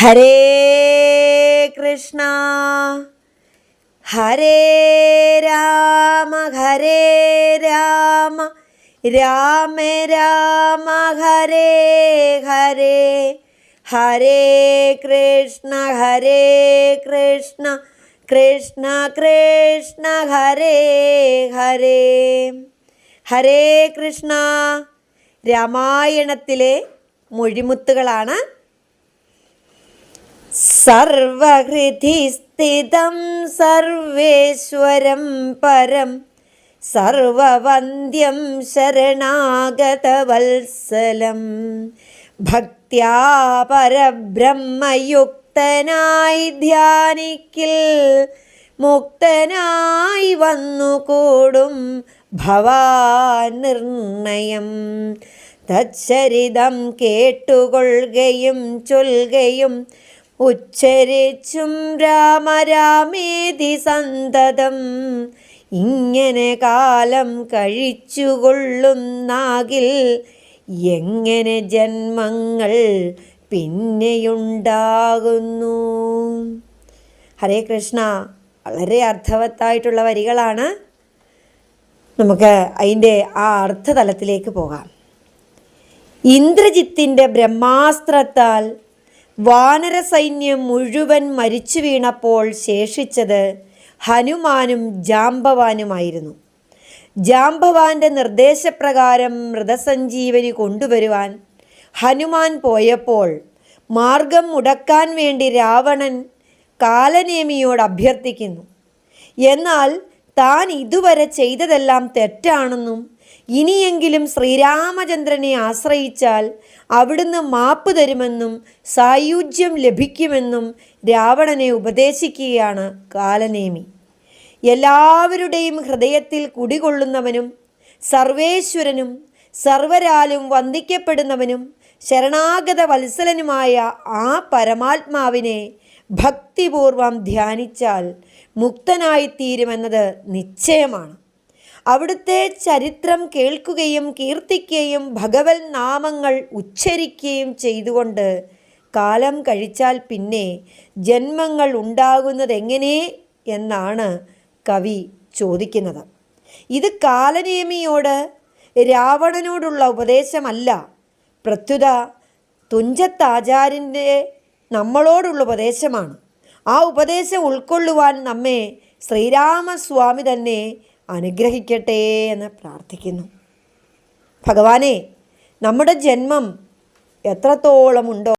ഹരേ കൃഷ്ണ. ഹരേ രാമ ഹരേ രാമ. രാമ രാമ ഹരേ ഹരേ. ഹരേ കൃഷ്ണ ഹരേ കൃഷ്ണ. കൃഷ്ണ കൃഷ്ണ ഹരേ ഹരേ. ഹരേ കൃഷ്ണ. രാമായണത്തിലെ മൊഴിമുത്തുകളാണ് സർവഹൃതി സ്ഥിതം സർവേശ്വരം പരം. സർവവന്ദ്യം ശരണാഗതവത്സലം. ഭക്ത്യാ പരബ്രഹ്മയുക്തനായി ധ്യാനിക്കിൽ മുക്തനായി വന്നുകൂടും ഭവാൻ നിർണയം. തച്ചരിതം കേട്ടുകൊള്ളുകയും ചൊൽകയും ഉച്ചരിച്ചും രാമരാമേതി സന്തതം. ഇങ്ങനെ കാലം കഴിച്ചുകൊള്ളുന്നാകിൽ എങ്ങനെ ജന്മങ്ങൾ പിന്നെയുണ്ടാകുന്നു? ഹരേ കൃഷ്ണ. വളരെ അർത്ഥവത്തായിട്ടുള്ള വരികളാണ്. നമുക്ക് അതിന്റെ ആ അർത്ഥതലത്തിലേക്ക് പോകാം. ഇന്ദ്രജിത്തിന്റെ ബ്രഹ്മാസ്ത്രത്താൽ വാനര സൈന്യം മുഴുവൻ മരിച്ചു വീണപ്പോൾ ശേഷിച്ചത് ഹനുമാനും ജാംബവാനുമായിരുന്നു ജാംബവാന്റെ നിർദ്ദേശപ്രകാരം മൃതസഞ്ജീവനി കൊണ്ടുവരുവാൻ ഹനുമാൻ പോയപ്പോൾ മാർഗം മുടക്കാൻ വേണ്ടി രാവണൻ കാലനേമിയോട് അഭ്യർത്ഥിക്കുന്നു. എന്നാൽ താൻ ഇതുവരെ ചെയ്തതെല്ലാം തെറ്റാണെന്നും ഇനിയെങ്കിലും ശ്രീരാമചന്ദ്രനെ ആശ്രയിച്ചാൽ അവിടുന്ന് മാപ്പ് തരുമെന്നും സായുജ്യം ലഭിക്കുമെന്നും രാവണനെ ഉപദേശിക്കുകയാണ് കാലനേമി. എല്ലാവരുടെയും ഹൃദയത്തിൽ കുടികൊള്ളുന്നവനും സർവേശ്വരനും സർവരാലും വന്ദിക്കപ്പെടുന്നവനും ശരണാഗത വത്സലനുമായ ആ പരമാത്മാവിനെ ഭക്തിപൂർവം ധ്യാനിച്ചാൽ മുക്തനായിത്തീരുമെന്നത് നിശ്ചയമാണ്. അവിടുത്തെ ചരിത്രം കേൾക്കുകയും കീർത്തിക്കുകയും ഭഗവത് നാമങ്ങൾ ഉച്ചരിക്കുകയും ചെയ്തുകൊണ്ട് കാലം കഴിച്ചാൽ പിന്നെ ജന്മങ്ങൾ ഉണ്ടാകുന്നതെങ്ങനെ എന്നാണ് കവി ചോദിക്കുന്നത്. ഇത് കാലനേമിയോട് രാവണനോടുള്ള ഉപദേശമല്ല. പ്രത്യുത തുഞ്ചത്താചാര്യന്റെ നമ്മളോടുള്ള ഉപദേശമാണ്. ആ ഉപദേശം ഉൾക്കൊള്ളുവാൻ നമ്മെ ശ്രീരാമസ്വാമി തന്നെ അനുഗ്രഹിക്കട്ടെ എന്ന് പ്രാർത്ഥിക്കുന്നു. ഭഗവാനെ നമ്മുടെ ജന്മം എത്രത്തോളമുണ്ടോ